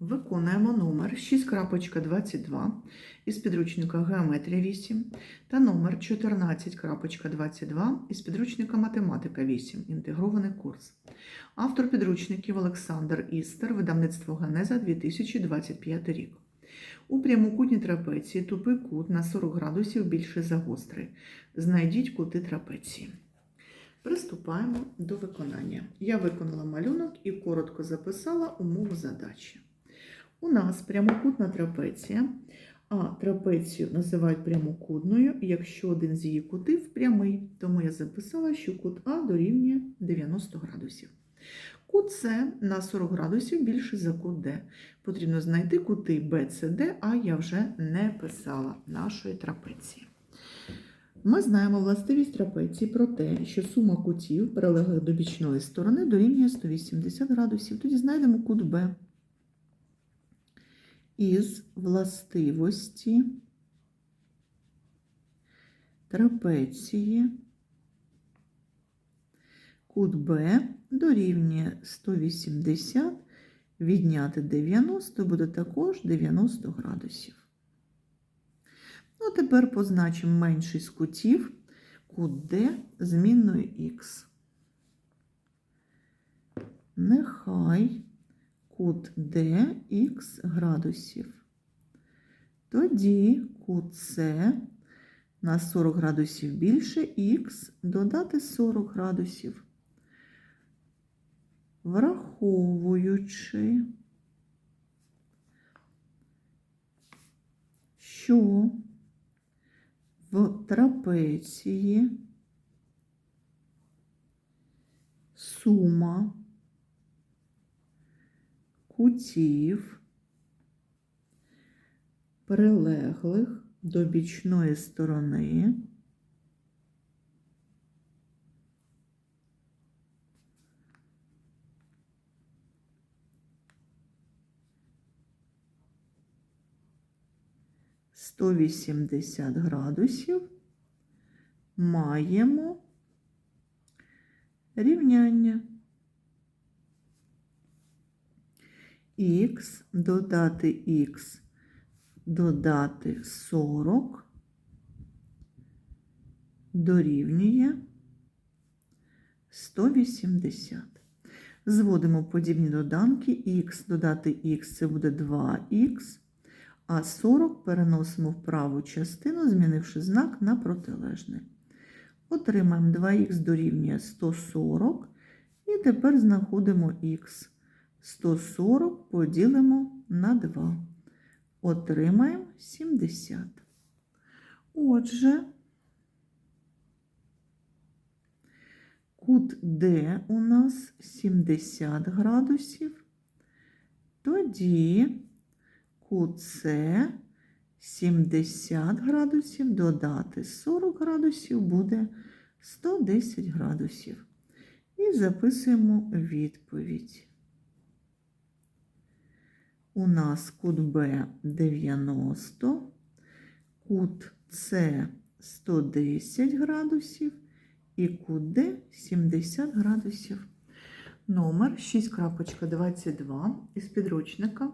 Виконуємо номер 6.22 із підручника Геометрія 8 та номер 14.22 із підручника Математика 8. Інтегрований курс. Автор підручників Олександр Істер, видавництво Генеза 2025 рік. У прямокутній трапеції тупий кут на 40 градусів більше за гострий. Знайдіть кути трапеції. Приступаємо до виконання. Я виконала малюнок і коротко записала умову задачі. У нас прямокутна трапеція, а трапецію називають прямокутною, якщо один з її кутів прямий. Тому я записала, що кут А дорівнює 90 градусів. Кут С на 40 градусів більше за кут Д. Потрібно знайти кути Б, С, Д, а я вже не писала нашої трапеції. Ми знаємо властивість трапеції про те, що сума кутів, прилеглих до бічної сторони, дорівнює 180 градусів. Тоді знайдемо кут Б. Із властивості трапеції кут Б дорівнює 180, відняти 90 буде також 90 градусів. Ну, тепер позначимо менший з кутів кут D змінною х. Нехай кут D х градусів. Тоді кут С на 40 градусів більше х додати 40 градусів. Враховуючи, що в трапеції сума кутів прилеглих до бічної сторони. сто вісімдесят градусів. Маємо рівняння х додати х додати 40 дорівнює 180. Зводимо подібні доданки х додати х це буде 2х, а 40 переносимо в праву частину, змінивши знак на протилежний. Отримаємо 2х дорівнює 140 і тепер знаходимо х. 140 поділимо на 2. Отримаємо 70. Отже, кут D у нас 70 градусів. Тоді кут С 70 градусів додати 40 градусів буде 110 градусів. І записуємо відповідь. У нас кут Б 90, кут С 110 градусів і кут Д 70 градусів. Номер 6.22 із підручника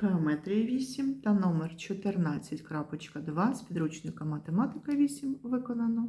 Геометрія 8 та номер 14.2 з підручника Математика 8 виконано.